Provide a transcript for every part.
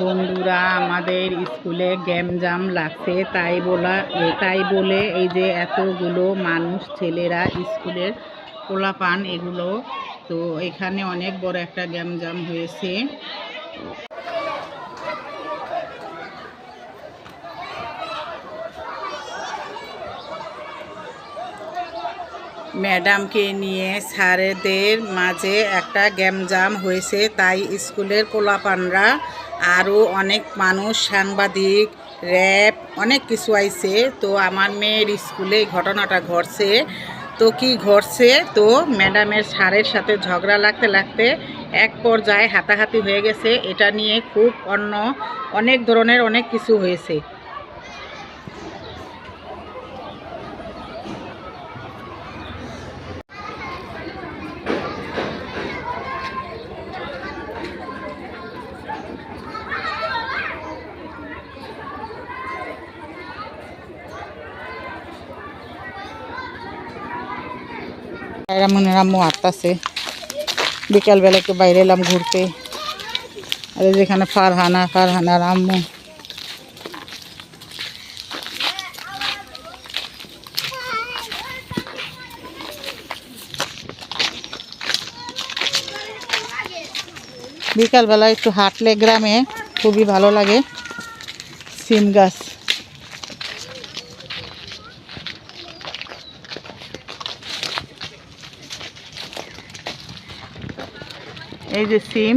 বন্ধুরা, আমাদের স্কুলে গ্যাম জাম লাগছে, তাই বলা তাই বলে এই যে এতগুলো মানুষ, ছেলেরা স্কুলের পোলাপান এগুলো, তো এখানে অনেক বড় একটা গেম জাম হয়েছে। ম্যাডামকে নিয়ে স্যারেদের মাঝে একটা গ্যামজাম হয়েছে, তাই স্কুলের পোলাপানরা আরও অনেক মানুষ সাংবাদিক, র্যাব, অনেক কিছু আইছে। তো আমার মেয়ের স্কুলে ঘটনাটা ঘটছে। তো কি ঘটছে? তো ম্যাডামের সারের সাথে ঝগড়া লাগতে লাগতে এক পর্যায়ে হাতাহাতি হয়ে গেছে। এটা নিয়ে খুব অন্য, অনেক ধরনের অনেক কিছু হয়েছে। এমন আম্মু আটতাছে বিকালবেলা একটু বাইরে এলাম ঘুরতে আর এই যেখানে ফারহানা ফারহানার আম্মু বিকালবেলা একটু হাঁটলে গ্রামে খুবই ভালো লাগে সিম গাছ এই যে সিম।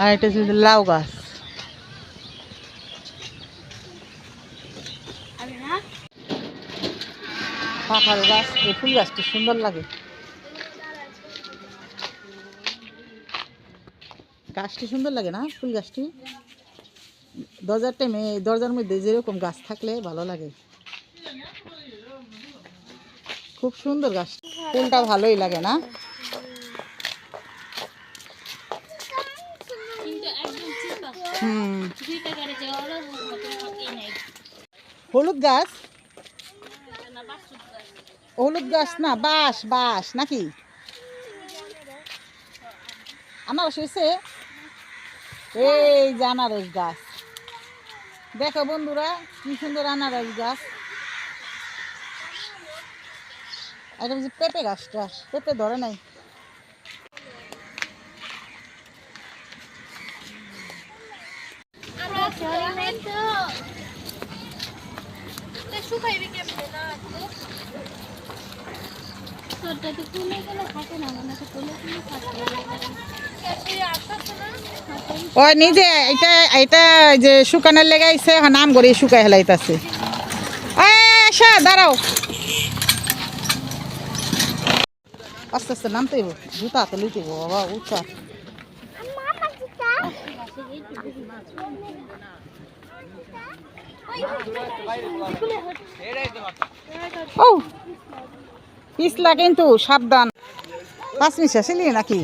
আর এটা হচ্ছে লাউ গাছ। কাঁঠাল গাছ, এই ফুল গাছটি সুন্দর লাগে। গাছটি সুন্দর লাগে না, ফুল গাছটি? দরজার টাইমে, দরজার মধ্যে যেরকম গাছ থাকলে ভালো লাগে। খুব সুন্দর গাছ। ফুলটা ভালোই লাগে না? হলুদ গাছ? হলুদ গাছ না, বাঁশ বাঁশ নাকি? আনারস হয়েছে এই যে আনারস গাছ। দেখো বন্ধুরা, কি সুন্দর আনারস গাছ। পেঁপে গাছটা। পেঁপে ধরে নাই। ওই নিজে এটা এটা যে শুকানোর লেগে আইছে হ্যাঁ, নাম করে শুকাই হেলাইতাছে। আশা দাঁড়াও। আস্তে আস্তে নামতে জুতা হাতে লইতে বাবা উঠা। ও পিছলা কিন্তু সাবধান। পাঁচ মিনিট আসিলি নাকি?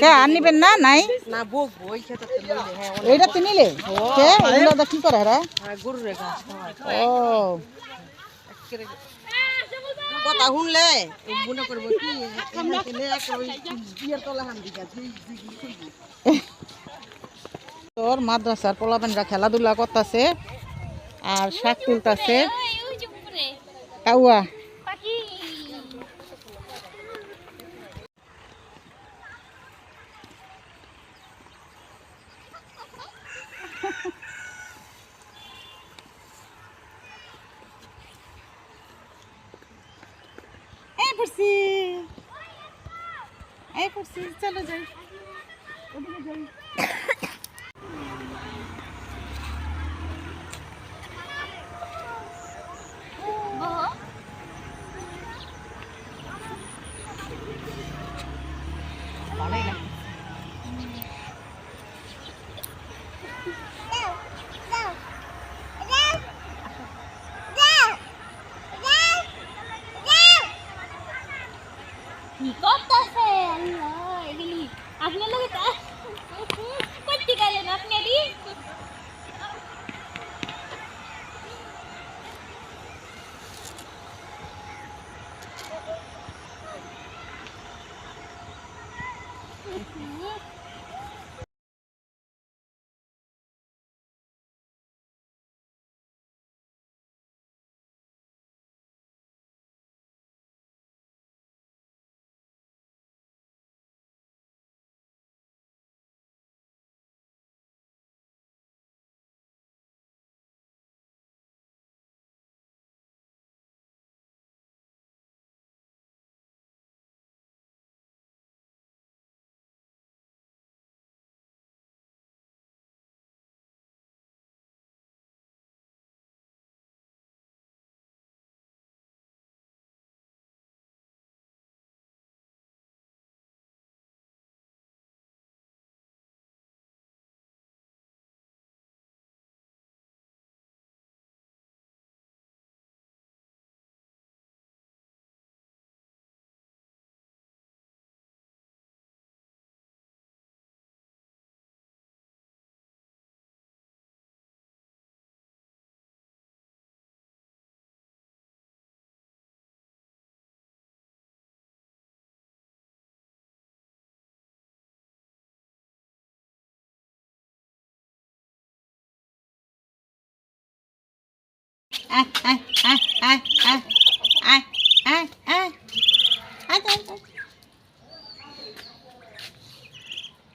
কে আর নিবেন না নাই? হ্যাঁ এইটা নিলে? কে করে খাওয়ায় ও। কথা শুনলে মনে করব কি তোর মাদ্রাসার পোলাপেনরা খেলাধুলা করতেছে আর শাক তুলতেছে। কাউয়া। এই পড়ছি চলো যাই ওদিকে যাই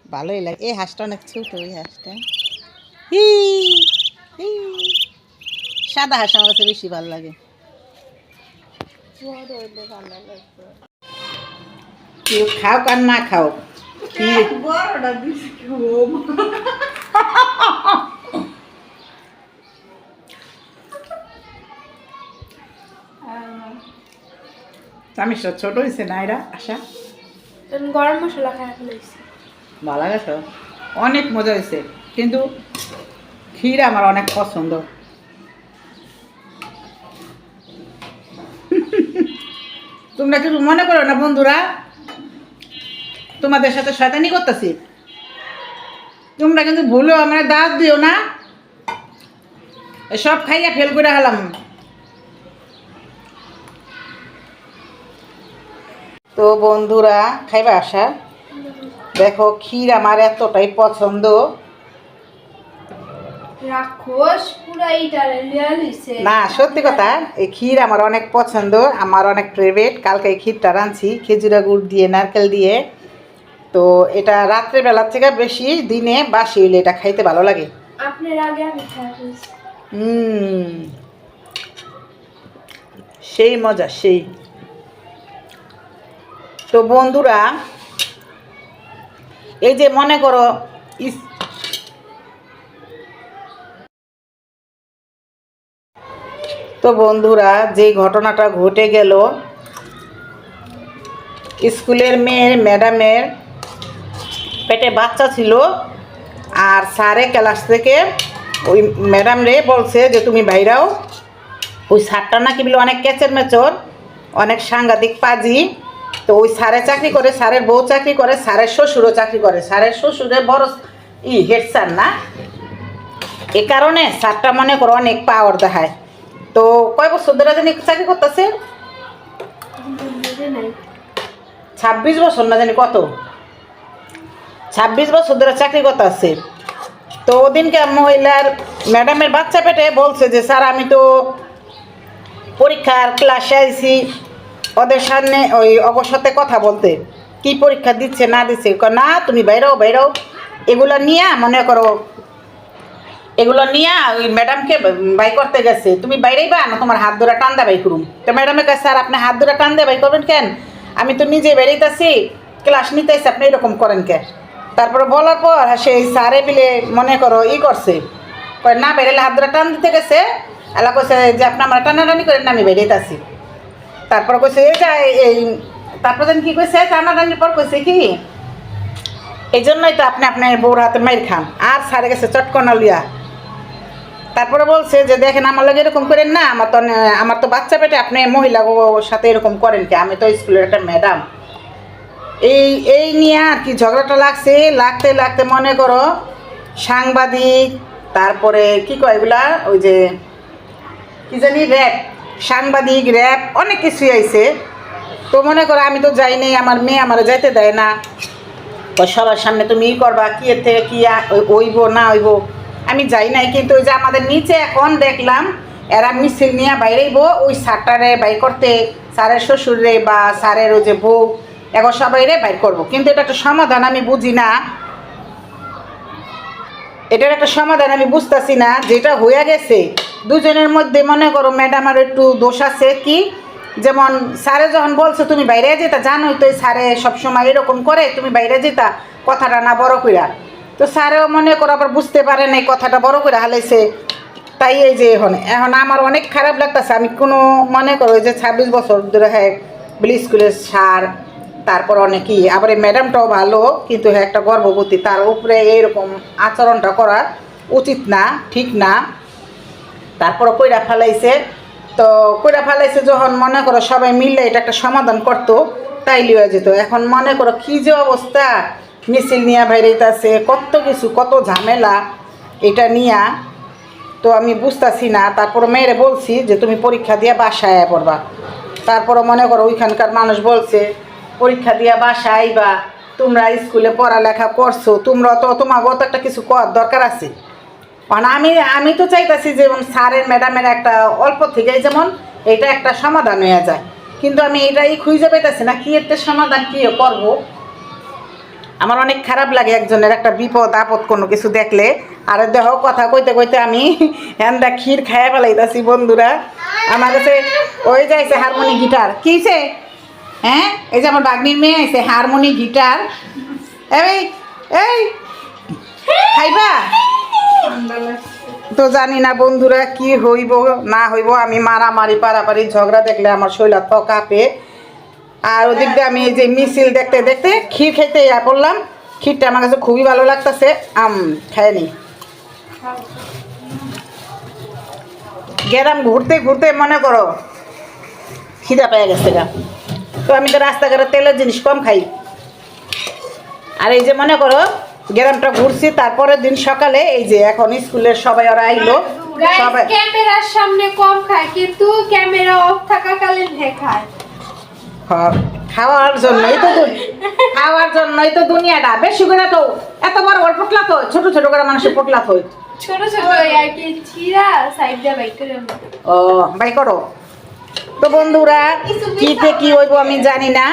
ভালোই লাগে। এই হাঁসটা অনেক ছোট, এই হাঁসটা। হি। সাদা হাঁস আমার কাছে বেশি ভালো লাগে। খাও আর না খাও। বড়টা চামিচটা ছোট হয়েছে না এরা আশা গরম মশলা ফেলেছি ভালো গেছে অনেক মজা হয়েছে কিন্তু ক্ষীর আমার অনেক পছন্দ। তোমরা কি মনে করো না বন্ধুরা? তোমাদের সাথে শয়তানি করতেছি। তোমরা কিন্তু ভুলেও আমার দাঁত দিও না। সব খাইয়া ফেল করে হলাম। বন্ধুরা খাইবা আসা দেখো ক্ষীর আমার এতটাই পছন্দ। না সত্যি কথা এই ক্ষীর আমার অনেক পছন্দ আমার অনেক ফেভারিট কালকে এই ক্ষীরটা রাঁধছি খেজুরা গুড় দিয়ে নারকেল দিয়ে। তো এটা রাত্রেবেলার থেকে বেশি দিনে বাসি হইলে এটা খাইতে ভালো লাগে। হুম সেই মজা সেই। তো বন্ধুরা, এই যে মনে করো তো বন্ধুরা যে ঘটনাটা ঘটে গেল, স্কুলের মেয়ের, ম্যাডামের পেটে বাচ্চা ছিল, আর স্যারে ক্লাস থেকে ওই ম্যাডাম রে বলছে যে, তুমি বাইরাও, ওই স্যারটা নাকি বলে অনেক ক্যাচের মেচর, অনেক সাংঘাতিক পাজি। তো ওই স্যারে চাকরি করে, স্যারের বউ চাকরি করে, স্যারের শ্বশুরও চাকরি করে। স্যারের শ্বশুরের বড় ই হেড স্যার না? এ কারণে স্যারটা মনে করো অনেক পাওয়ার দেখায়। তো কয় বছর ধরে জানি চাকরি করতেছে? ছাব্বিশ বছর না জানি কত? ছাব্বিশ বছর ধরে চাকরি করতেছে। তো ওদিনকে মহিলার ম্যাডামের বাচ্চা পেটে বলছে যে, স্যার, আমি তো পরীক্ষার ক্লাসে আইছি। ওদের সামনে ওই সাথে কথা বলতে। কি পরীক্ষা দিচ্ছে, না দিচ্ছে? না, তুমি বাইরেও বাইরেও এগুলো নিয়ে মনে করো, এগুলো নিয়ে ওই ম্যাডামকে বাই করতে গেছে। তুমি বাইরেই বা না তোমার হাত ধরে টান দে বাই করুম। তো ম্যাডামে কাছে স্যার আপনি হাত ধরে টান বাই করবেন কেন? আমি তো নিজে বেরিয়েতেছি ক্লাস নিতেছি, আপনি এরকম করেন কেন তারপরে বলার পর সেই স্যারে বিলে মনে করো ই করছে। কয়, না বেরেলে হাত ধরে টান দিতে গেছে। এলা কইছে যে, আপনি আমার টানাটানি করেন না, আমি বেরিয়েতেছি তারপর কইছে, এই এই তারপর যেন কি কইছে টানাটানির পর কইছে কি? এই জন্যই তো আপনি আপনার বউর হাতে মাইর খান। আর সারে গেছে চটকনা লিয়া তারপরে বলছে যে, দেখেন, আমার লাগে এরকম করেন না, আমার তো আমার তো বাচ্চা পেটে আপনি মহিলা সাথে এরকম করেন কি? আমি তো স্কুলের একটা ম্যাডাম। এই এই নিয়ে আর কি ঝগড়াটা লাগছে। লাগতে লাগতে মনে করো সাংবাদিক, তারপরে কি কয় এগুলা? ওই যে, কি জানি র্যাপ সাংবাদিক র্যাপ অনেক কিছুই আইছে। তো মনে করো, আমি তো যাই নাই, আমার মেয়ে আমার যাইতে দেয় না। সবার সামনে তুমি করবা, কি এর থেকে কি ওইব, না ওইব। আমি যাই নাই, কিন্তু ওই যে আমাদের নিচে এখন দেখলাম, এরা মিছিল নিয়ে বাইরেইব, ওই সারটারে বাই করতে, স্যারের শ্বশুরে বা স্যারের ওই যে বউ, এখন সবাইরে বাইর করব। কিন্তু এটা একটা সমাধান, আমি বুঝি না। এটার একটা সমাধান আমি বুঝতেছি না, যেটা হয়ে গেছে দুজনের মধ্যে মনে করো ম্যাডামের একটু দোষ আছে কি? যেমন স্যারে যখন বলছে, তুমি বাইরে যেতা, জানোই তো স্যারে সবসময় এরকম করে, তুমি বাইরে যেতা, কথাটা না বড় কইরা। তো স্যারেও মনে করো আবার বুঝতে পারে না কথাটা বড় করে হালাইছে। তাই এই যে এখন এখন আমার অনেক খারাপ লাগতেছে। আমি কোনো মনে করো যে ছাব্বিশ বছর ধরে হ্যাঁ বিলি স্কুলের সার তারপর অনেকই আবার এই ম্যাডামটাও ভালো, কিন্তু হ্যাঁ একটা গর্ভবতী, তার উপরে এইরকম আচরণটা করা উচিত না, ঠিক না। তারপর কইরা ফেলাইছে। তো কইরা ফেলাইছে যখন মনে করো সবাই মিললে এটা একটা সমাধান করতো, তাই লিয়ে যেত। এখন মনে করো কী যে অবস্থা, মিছিল নিয়ে বাইরেইতেছে, কত কিছু, কত ঝামেলা এটা নিয়া। তো আমি বুঝতেছি না তারপর মেয়েরে বলছি যে তুমি পরীক্ষা দিয়ে বাসায় পড়বা। তারপরও মনে করো ওইখানকার মানুষ বলছে, পরীক্ষা দিয়ে বাসায় আইবা, তোমরা স্কুলে পড়ালেখা করছ, তোমরা তো তোমাকেও তো একটা কিছু করার দরকার আছে। মানে আমি আমি তো চাইতাছি যেমন স্যারের, ম্যাডামের একটা অল্প থেকেই যেমন এটা একটা সমাধান হয়ে যায়। কিন্তু আমি এটাই খুঁজে পেতেছি না, কি একটা সমাধান, কি করব? আমার অনেক খারাপ লাগে একজনের একটা বিপদ, আপদ কোনো কিছু দেখলে। আর দেহ কথা কইতে কইতে আমি হ্যান্ডা ক্ষীর খাইয়া ফেলাইতাছি বন্ধুরা। আমার কাছে ওই যাইছে হারমোনি গিটার। কিছে হ্যাঁ? এই যে আমার বাগনির মেয়ে আছে, হারমোনি গিটার। এই এই, খাইবা? তো জানি না বন্ধুরা কি হইব, না হইব, আমি মারামারি, পারাপারি, ঝগড়া দেখলে আমার শৈলা তো কাঁপে আর ওদিক দিয়ে আমি যে মিছিল দেখতে দেখতে ক্ষীর খেতে ইয়া করলাম। ক্ষীরটা আমার কাছে খুবই ভালো লাগতেছে। আম খায়নি গেলাম ঘুরতে ঘুরতে মনে করো খিদা পেয়ে গেছে গা। তো আমি তো রাস্তাঘাটে তেলের জিনিস কম খাই। আর এই যে মনে করো গ্রামটা ঘুরছি তারপরের দিন সকালে এই যে এখন স্কুলের সবাই ওরা আইলো। সবাই ক্যামেরার সামনে কম খায় কিন্তু ক্যামেরা অফ থাকাকালীন হে খায়। হ্যাঁ, খাওয়ার জন্যই তো খাওয়ার জন্যই তো দুনিয়াটা। বেশি করে তো এত বড় বড় পোটলা তো ছোট ছোট করে মানুষের পোটলা তো। ছোট ছোট আর কি চিরা সাইড দিয়ে বাইক করে ও বাই করো। তো বন্ধুরা কিতে কি হইব আমি জানি না।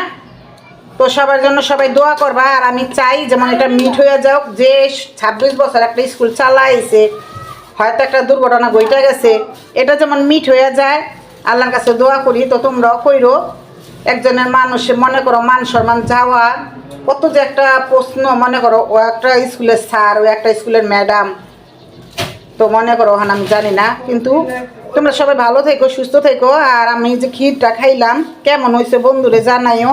তো সবার জন্য সবাই দোয়া করবা, আর আমি চাই যেমন এটা মিট হয়ে যাওক যে ছাব্বিশ বছর একটা স্কুল চালাইছে, হয়তো একটা দুর্ঘটনা ঘটে গেছে, এটা যেমন মিট হয়ে যায়, আল্লাহর কাছে দোয়া করি, তো তোমরাও কইরো, একজনের মানুষ, মনে করো মান সম্মান যাওয়া কত যে একটা প্রশ্ন, মনে করো ও একটা স্কুলের স্যার, ও একটা স্কুলের ম্যাডাম, তো মনে করো ওখানে আমি জানি না, কিন্তু তোমরা সবাই ভালো থেকো, সুস্থ থেকো, আর আমি যে ক্ষীরটা খাইলাম, কেমন হয়েছে বন্ধুরে জানাইও।